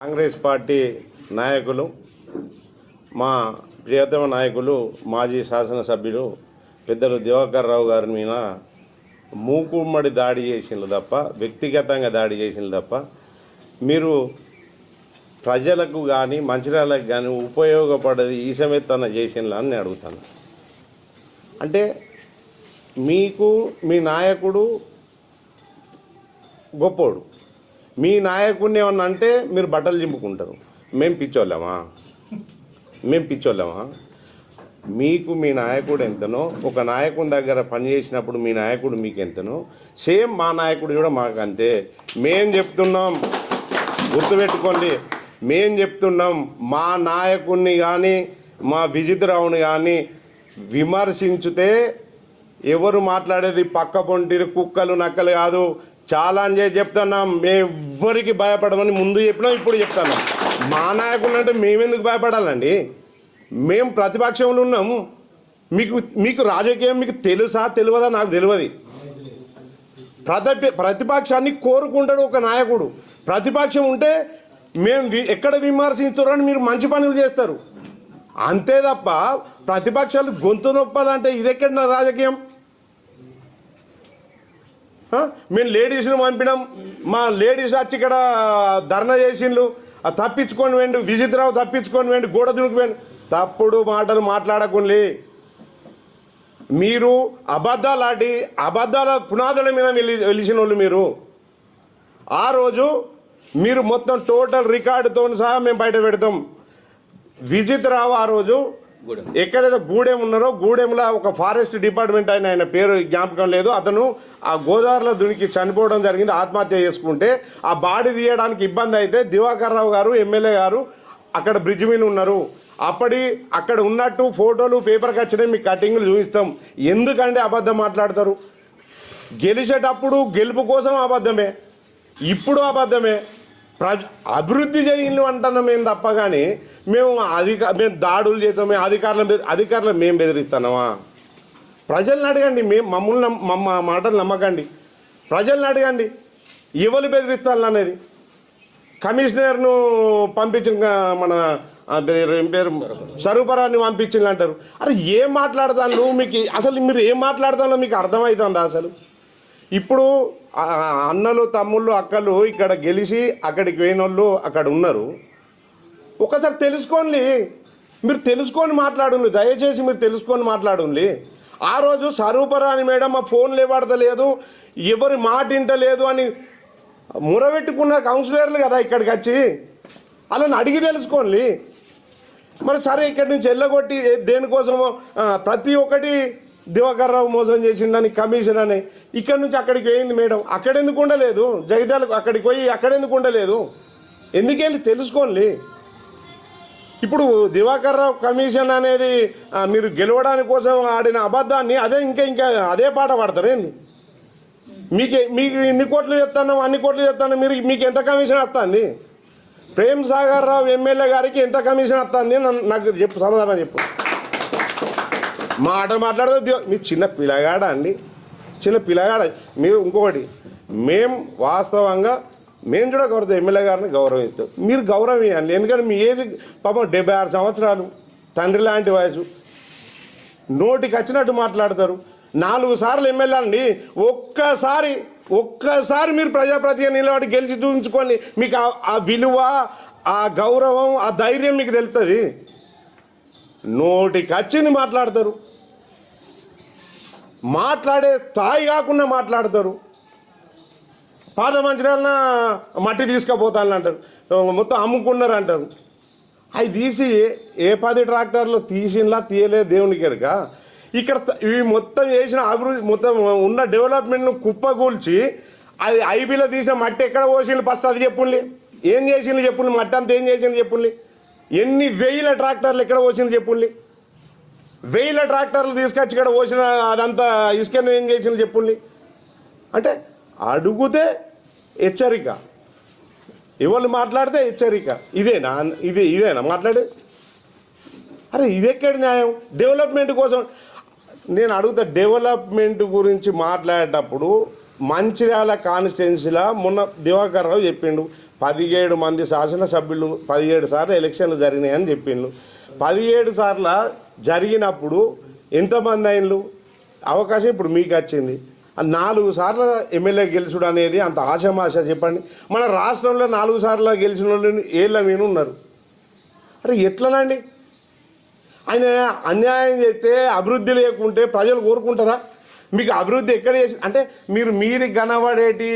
Congress party నాయకులు మా ప్రియతమ నాయకులు మాజీ శాసనసభ్యులు పెద్దలు దివాకర్ రావు గారి మీద మూకుమ్మడి దాడి చేసిండ్రు తప్ప వ్యక్తిగతంగా దాడి చేసిండ్రు తప్ప మీరు ప్రజలకు కానీ మంచిర్యాలకు కానీ ఉపయోగపడేది ఈసమెత్తన చేసిండ్రు అని నేను అడుగుతాను. అంటే మీకు మీ నాయకుడు గొప్పోడు. మీ నాయకుడిని ఏమన్నా అంటే మీరు బట్టలు చింపుకుంటారు. మేము పిచ్చోళ్ళమా? మేము పిచ్చోళ్ళమా? మీకు మీ నాయకుడు ఎంతనో ఒక నాయకుని దగ్గర పనిచేసినప్పుడు మీ నాయకుడు మీకు ఎంతనో సేమ్ మా నాయకుడు కూడా మాకు అంతే. మేం చెప్తున్నాం గుర్తుపెట్టుకోండి. మేం చెప్తున్నాం మా నాయకుడిని కానీ మా విజితరావుని కానీ విమర్శించితే ఎవరు మాట్లాడేది పక్క పొంటి కుక్కలు నక్కలు కాదు. చాలా చేసి చెప్తున్నాం. మేము ఎవ్వరికి భయపడమని ముందు చెప్పినా ఇప్పుడు చెప్తాను. మా నాయకుడు అంటే మేమెందుకు భయపడాలండి? మేము ప్రతిపక్షంలో ఉన్నాము మీకు మీకు రాజకీయం మీకు తెలుసా తెలియదా నాకు తెలియదు. ప్రతి ప్రతిపక్షాన్ని కోరుకుంటాడు ఒక నాయకుడు. ప్రతిపక్షం ఉంటే మేము ఎక్కడ విమర్శిస్తారో అని మీరు మంచి పనులు చేస్తారు. అంతే తప్ప ప్రతిపక్షాలు గొంతు నొప్పాలంటే ఇది ఎక్కడ నా రాజకీయం? మేము లేడీస్ని పంపినాం. మా లేడీస్ వచ్చి ఇక్కడ ధర్నా చేసిండ్రు ఆ తప్పించుకొని వెండు విజిత్రావు తప్పించుకొని వెండి గోడ దునికి తప్పుడు మాటలు మాట్లాడకుండా మీరు అబద్ధాలు ఆడి అబద్ధాల పునాదుల మీద వెలిసిన వాళ్ళు మీరు. ఆ రోజు మీరు మొత్తం టోటల్ రికార్డుతో సహా మేము బయట పెడతాం. విజిత్ రావు ఆ రోజు ఎక్కడైతే గూడెం ఉన్నారో గూడెంలో ఒక ఫారెస్ట్ డిపార్ట్మెంట్ ఆయన ఆయన పేరు జ్ఞాపకం లేదు. అతను ఆ గోదావరిలో దునికి చనిపోవడం జరిగింది. ఆత్మహత్య చేసుకుంటే ఆ బాడీ తీయడానికి ఇబ్బంది అయితే దివాకర్ రావు గారు ఎమ్మెల్యే గారు అక్కడ బ్రిడ్జ్ మీద ఉన్నారు. అప్పటి అక్కడ ఉన్నట్టు ఫోటోలు పేపర్కి వచ్చినాయి మీకు కటింగ్లు చూపిస్తాం. ఎందుకంటే అబద్ధం మాట్లాడతారు? గెలిచేటప్పుడు గెలుపు కోసం అబద్ధమే. ఇప్పుడు అబద్ధమే. ప్రజ అభివృద్ధి చేయండి అంటున్నాం మేము తప్ప కానీ మేము అధిక మేము దాడులు చేస్తాం మేము అధికారులను అధికారులను మేము బెదిరిస్తున్నామా? ప్రజల్ని అడగండి మేము మమ్మల్ని నమ్మ- మమ్మ మాటలు నమ్మకండి. ప్రజల్ని అడగండి ఎవరు బెదిరిస్తాను అనేది. కమిషనర్ను పంపించిన మన పేరు ఏం పేరు? స్వరూపరాన్ని పంపించింది అంటారు. అరే ఏం మాట్లాడతాను మీకు అసలు మీరు ఏం మాట్లాడతానో మీకు అర్థమవుతుందా అసలు? ఇప్పుడు అన్నలు తమ్ముళ్ళు అక్కలు ఇక్కడ గెలిచి అక్కడికి పోయిన వాళ్ళు అక్కడ ఉన్నారు. ఒకసారి తెలుసుకోండి. మీరు తెలుసుకొని మాట్లాడండి దయచేసి మీరు తెలుసుకొని మాట్లాడండి ఆ రోజు సరూపరాని మేడం మా ఫోన్ లేవాడతలేదు. ఎవరి మాట వింటలేదు అని మురబెట్టుకున్న కౌన్సిలర్లు కదా ఇక్కడికి వచ్చి. అలా అడిగి తెలుసుకోండి. మరి సరే ఇక్కడి నుంచి ఎల్లగొట్టి దేనికోసమో ప్రతి ఒక్కటి దివాకర్ రావు మోసం చేసిండని కమిషన్ అని ఇక్కడి నుంచి అక్కడికి పోయింది మేడం. అక్కడెందుకు ఉండలేదు? జగిత్యాలకు అక్కడికి పోయి అక్కడెందుకు ఉండలేదు? ఎందుకెళ్ళి తెలుసుకోండి. ఇప్పుడు దివాకర్ రావు కమిషన్ అనేది మీరు గెలవడానికి కోసం ఆడిన అబద్ధాన్ని అదే ఇంకా ఇంకా అదే పాట పాడతారు ఏంది? మీకు మీకు ఇన్ని కోట్లు చెప్తాను అన్ని కోట్లు చెప్తాను మీరు మీకు ఎంత కమిషన్ వస్తుంది? ప్రేమ్ సాగర్ రావు ఎమ్మెల్యే గారికి ఎంత కమిషన్ వస్తుంది? నన్ను- నాకు చెప్పు సమాధానం చెప్పు. మాట మాట్లాడదు మీ చిన్న పిల్లగాడ అండి? చిన్న పిల్లగాడ? మీరు ఇంకొకటి మేం వాస్తవంగా మేము కూడా గౌరవ ఎమ్మెల్యే గారిని గౌరవిస్తాం మీరు గౌరవం ఇవ్వండి ఎందుకంటే మీ ఏజ్ పాపం డెబ్బై ఆరు సంవత్సరాలు తండ్రి లాంటి వయసు. నోటికి వచ్చినట్టు మాట్లాడతారు. నాలుగు సార్లు ఎమ్మెల్యే అండి ఒక్కసారి ఒక్కసారి మీరు ప్రజాప్రతిగా నిలబడి గెలిచి చూపించుకోండి. మీకు ఆ- ఆ విలువ ఆ గౌరవం ఆ ధైర్యం మీకు తెలుస్తుంది నోటికి వచ్చింది మాట్లాడతారు. మాట్లాడే స్థాయి కాకుండా మాట్లాడతారు. పాద మంచిరాలన మట్టి తీసుకుపోతాను అంటారు. మొత్తం అమ్ముకున్నారు అంటారు. అవి తీసి ఏ- పది ట్రాక్టర్లు తీసినలా తీయలే దేవునికి ఎరుక ఇక్కడ ఇవి మొత్తం చేసిన అభివృద్ధి మొత్తం ఉన్న డెవలప్మెంట్ను కుప్పగూల్చి అది ఐబీలో తీసిన మట్టి ఎక్కడ పోసిండు ఫస్ట్ అది చెప్పుండి ఏం చేసిండు చెప్పుండి మట్టి అంతా ఏం చేసిండు చెప్పుండి ఎన్ని వెయ్యిల ట్రాక్టర్లు ఎక్కడ పోసిండు చెప్పుండి వేల ట్రాక్టర్లు తీసుకొచ్చి ఇక్కడ పోసిన అదంతా ఇసుకను ఏం చేసిన చెప్పుండి అంటే అడుగుతే హెచ్చరిక. ఎవరు మాట్లాడితే హెచ్చరిక. ఇదేనా? ఇది ఇదేనా? మాట్లాడే. అరే ఇది న్యాయం? డెవలప్మెంట్ కోసం. నేను అడుగుతా డెవలప్మెంట్ గురించి మాట్లాడేటప్పుడు మంచిర్యాల కాన్స్టిట్యున్సీలో మొన్న దివాకర్ రావు చెప్పిండు. పదిహేడు మంది శాసనసభ్యులు పదిహేడు సార్లు ఎలక్షన్లు జరిగినాయని చెప్పిండు. పదిహేడు సార్ల జరిగినప్పుడు ఎంతమంది అయినలు? అవకాశం ఇప్పుడు మీకు వచ్చింది. నాలుగు సార్లు ఎమ్మెల్యే గెలుచుడు అనేది అంత ఆశమాశ చెప్పండి. మన రాష్ట్రంలో నాలుగు సార్లు గెలిచిన వాళ్ళు ఏళ్ళ మీద ఉన్నారు. అరే ఎట్లనండి? ఆయన అన్యాయం చేస్తే అభివృద్ధి లేకుంటే ప్రజలు కోరుకుంటారా? మీకు అభివృద్ధి ఎక్కడ చేసి? అంటే మీరు మీది కనబడేటి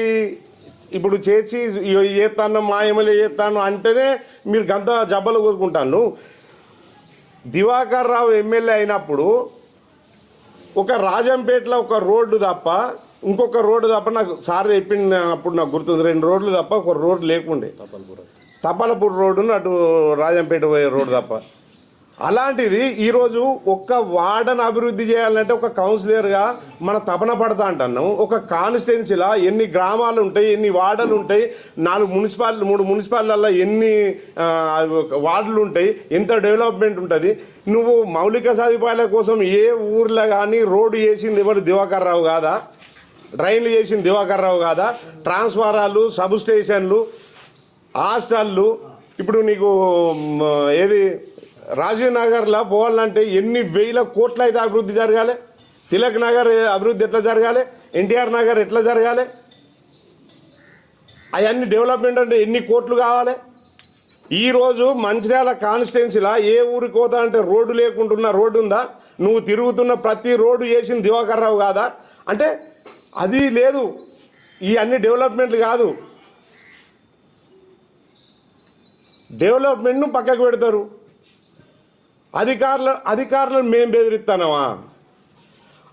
ఇప్పుడు చేసి చేస్తాను మా ఎమ్మెల్యే చేస్తాను అంటేనే మీరు గంత జబ్బలు కోరుకుంటాను దివాకర్ రావు ఎమ్మెల్యే అయినప్పుడు ఒక రాజంపేటలో ఒక రోడ్డు తప్ప ఇంకొక రోడ్డు తప్ప నాకు సార్ చెప్పింది అప్పుడు నాకు గుర్తుంది. రెండు రోడ్లు తప్ప ఒక రోడ్డు లేకుండే. తపలపూర్ రోడ్డును అటు రాజంపేట పోయే రోడ్డు తప్ప. అలాంటిది ఈరోజు ఒక్క వార్డను అభివృద్ధి చేయాలంటే ఒక కౌన్సిలర్గా మన తపన పడతా అంటున్నాం ఒక కాన్స్టిట్యున్సీలో ఎన్ని గ్రామాలు ఉంటాయి ఎన్ని వార్డులు ఉంటాయి నాలుగు మున్సిపాలిటీ మూడు మున్సిపాలిటీలలో ఎన్ని వార్డులు ఉంటాయి ఎంత డెవలప్మెంట్ ఉంటుంది. నువ్వు మౌలిక సదుపాయాల కోసం ఏ ఊర్లో కానీ రోడ్డు చేసింది ఎవరు? దివాకర్ రావు కాదా? రైలు చేసింది దివాకర్ రావు కాదా? ట్రాన్స్ఫారాలు సబ్ స్టేషన్లు హాస్టళ్ళు. ఇప్పుడు నీకు ఏది? రాజీవ్ నగర్లో పోవాలంటే ఎన్ని వేల కోట్ల అయితే అభివృద్ధి జరగాలి? తిలక్ నగర్ అభివృద్ధి ఎట్లా జరగాలి? ఎన్టీఆర్ నగర్ ఎట్లా జరగాలి? అవన్నీ డెవలప్మెంట్ అంటే ఎన్ని కోట్లు కావాలి? ఈరోజు మంచిర్యాల కాన్స్టిట్యున్సీలో ఏ ఊరికి పోతా అంటే రోడ్డు లేకుంటున్న రోడ్డు ఉందా? నువ్వు తిరుగుతున్న ప్రతి రోడ్డు చేసిన దివాకర్ రావు కాదా? అంటే అది లేదు. ఈ అన్ని డెవలప్మెంట్లు కాదు. డెవలప్మెంట్ను పక్కకు పెడతారు. అధికారుల అధికారులను మేము బెదిరిస్తానమా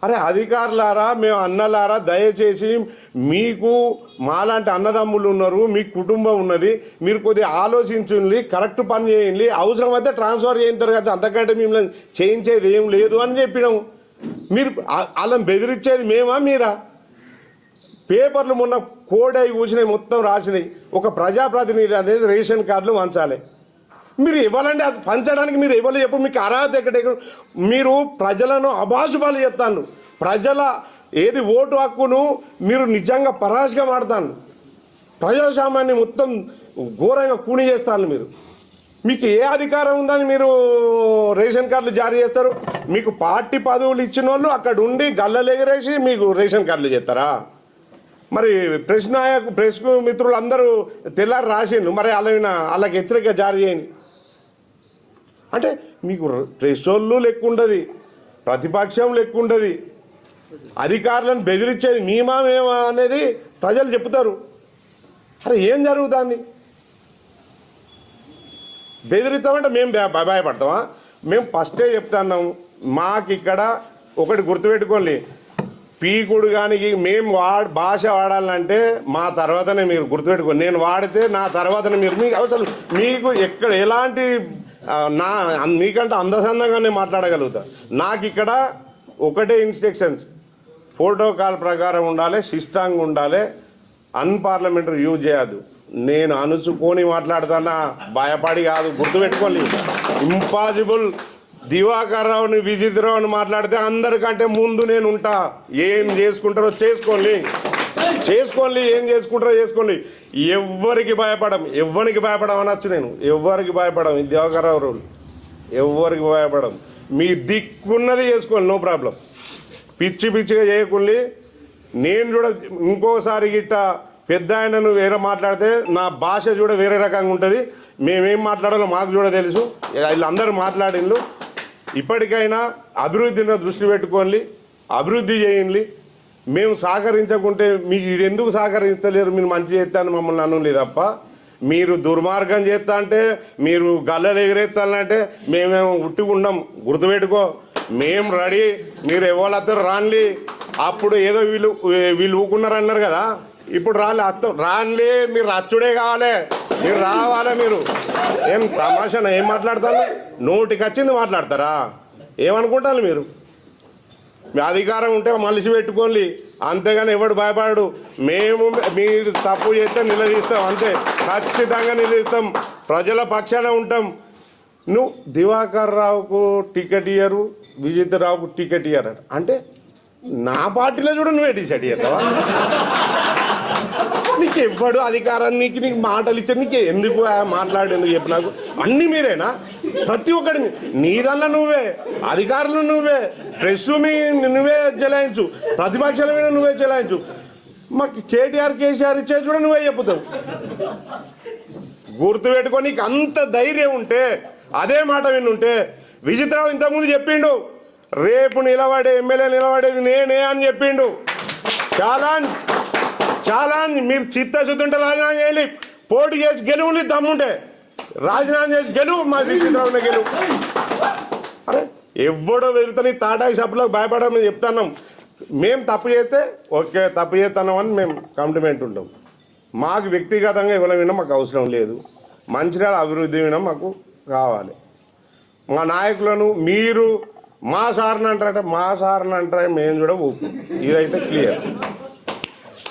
అరే అధికారులారా మేము అన్నలారా దయచేసి మీకు మాలాంటి అన్నదమ్ములు ఉన్నారు మీ కుటుంబం ఉన్నది మీరు కొద్దిగా ఆలోచించండి కరెక్ట్ పని చేయండి అవసరమైతే ట్రాన్స్ఫర్ చేయించారు కదా అంతకంటే మిమ్మల్ని చేయించేది ఏం లేదు అని చెప్పినాము మీరు వాళ్ళని బెదిరించేది మేమా మీరా? పేపర్లు మొన్న కోడ్ అయి కూర్చున్నాయి మొత్తం రాసినాయి. ఒక ప్రజాప్రతినిధి అనేది రేషన్ కార్డులు మంచాలి మీరు ఇవ్వాలంటే అది పంచడానికి మీరు ఇవ్వలేదు చెప్పు మీకు అర్హత ఎక్కడ మీరు ప్రజలను అభాషుపాలు చేస్తాను ప్రజల ఏది ఓటు హక్కును మీరు నిజంగా పరాశగా మాడతాను ప్రజాస్వామ్యాన్ని మొత్తం ఘోరంగా కూని చేస్తాను మీరు. మీకు ఏ అధికారం ఉందని మీరు రేషన్ కార్డులు జారీ చేస్తారు? మీకు పార్టీ పదవులు ఇచ్చిన వాళ్ళు అక్కడ ఉండి గల్లలు ఎగరేసి మీకు రేషన్ కార్డులు చేస్తారా? మరి ప్రెస్ నాయకు ప్రెస్ మిత్రులు అందరూ తెల్లారి రాసిండు మరి వాళ్ళ వాళ్ళకి హెచ్చరిక జారీ చేయండి. అంటే మీకు ట్రెషోళ్ళు వాళ్ళు లెక్క ఉండదు ప్రతిపక్షం లెక్క ఉండదు అధికారులను బెదిరించేది మేమా మేమా అనేది ప్రజలు చెప్తారు. అరే ఏం జరుగుతుంది? బెదిరిస్తామంటే మేము భయ- భయపడతామా? మేము ఫస్టే చెప్తున్నాం మాకు ఇక్కడ ఒకటి గుర్తుపెట్టుకోండి. పీకుడు కానీ మేము వాడ భాష వాడాలంటే మా తర్వాతనే మీరు గుర్తుపెట్టుకోండి. నేను వాడితే నా తర్వాతనే మీరు మీకు అసలు మీకు ఎక్కడ ఎలాంటి నా మీకంటే అందసందంగానే మాట్లాడగలుగుతా. నాకు ఇక్కడ ఒకటే ఇన్స్ట్రక్షన్స్ ప్రోటోకాల్ ప్రకారం ఉండాలి సిస్టంగా ఉండాలి అన్పార్లమెంటరీ యూజ్ చేయదు నేను అనుచుకొని మాట్లాడతానా? భయపడి కాదు గుర్తుపెట్టుకోండి. ఇంపాసిబుల్ దివాకర్ రావుని విజిత్ రావుని మాట్లాడితే అందరికంటే ముందు నేను ఉంటా. ఏం చేసుకుంటారో చేసుకోండి. చేసుకోండి ఏం చేసుకుంటారో చేసుకోండి. ఎవ్వరికి భయపడం ఎవ్వరికి భయపడం అనొచ్చు నేను. ఎవ్వరికి భయపడం ఇది దేవకరావు రావు రూల్ ఎవ్వరికి భయపడం. మీ దిక్కున్నది చేసుకోండి నో ప్రాబ్లం పిచ్చి పిచ్చిగా చేయకుండా. నేను కూడా ఇంకోసారి గిట్ట పెద్ద ఆయనను వేరే మాట్లాడితే నా భాష చూడ వేరే రకంగా ఉంటుంది. మేమేం మాట్లాడాలో మాకు చూడ తెలుసు. వీళ్ళందరూ మాట్లాడిండ్రు ఇప్పటికైనా అభివృద్ధిని దృష్టి పెట్టుకోండి. అభివృద్ధి చేయండి. మేము సహకరించకుంటే మీకు ఇది ఎందుకు సహకరించలేరు? మీరు మంచి చేస్తాను మమ్మల్ని అనలేదు తప్ప. మీరు దుర్మార్గం చేస్తా అంటే మీరు గల్లలు ఎగిరేస్తానంటే మేమేమో ఉట్టుకుంటాం గుర్తుపెట్టుకో మేము రెడీ. మీరు ఎవరు రాన్లీ. అప్పుడు ఏదో వీళ్ళు వీళ్ళు ఊకున్నారు అన్నారు కదా. ఇప్పుడు రాలే అర్థం రాన్లే మీరు అచ్చుడే కావాలి. మీరు రావాలి మీరు. ఏం తమాషాన? ఏం మాట్లాడతారు? నోటికి వచ్చింది మాట్లాడతారా? ఏమనుకుంటారు మీరు? మీ అధికారం ఉంటే మలిసి పెట్టుకోండి. అంతేగాని ఎవడు భయపడడు. మేము మీరు తప్పు చేస్తే నిలదీస్తాం. అంతే. ఖచ్చితంగా నిలదీస్తాం. ప్రజల పక్షాన ఉంటాం. నువ్వు దివాకర్ రావుకు టికెట్ ఇయ్యరు విజిత్ రావుకు టికెట్ ఇయ్యరు అంటే నా పార్టీలో చూడు నువ్వే డిసైడ్ చేస్తావా? నీకు ఇవ్వడు అధికారాన్ని నీకు నీకు మాటలు ఇచ్చాడు నీకు ఎందుకు మాట్లాడేందుకు మాట్లాడు ఎందుకు చెప్పు నాకు? అన్ని మీరేనా? ప్రతి ఒక్కడి నీదన్నా నువ్వే అధికారులు నువ్వే ప్రెస్ మీ నువ్వే చెలాయించు ప్రతిపక్షాల మీద నువ్వే చెలాయించు. మాకు కేటీఆర్ కేసీఆర్ ఇచ్చేది కూడా నువ్వే చెప్పుతావు. గుర్తుపెట్టుకో నీకు అంత ధైర్యం ఉంటే అదే మాట వినుంటే విచిత్రం ఇంతకుముందు చెప్పిండు రేపు నిలబడే ఎమ్మెల్యే నిలబడేది నేనే అని చెప్పిండు. ఛాలెంజ్ చాలా మీరు చిత్తశుద్ధి ఉంటే రాజీనామా చేయాలి పోటీ చేసి గెలువుని దమ్ముంటే రాజీనామా చేసి గెలువు మా విచిత్రావుని గెలువు అరే ఎవడో వెళ్తాని తాటాకి సభలకు భయపడమని చెప్తున్నాం. మేము తప్పు చేస్తే ఓకే తప్పు చేస్తున్నాం అని మేము కంప్లిమెంట్ ఉంటాం మాకు వ్యక్తిగతంగా ఇవ్వడం మాకు అవసరం లేదు. మంచిర్యాల అభివృద్ధి వినడం మాకు కావాలి. మా నాయకులను మీరు మా సార్ని అంటారంటే మా సార్ని అంటారే మేము కూడా ఊపు ఇదైతే క్లియర్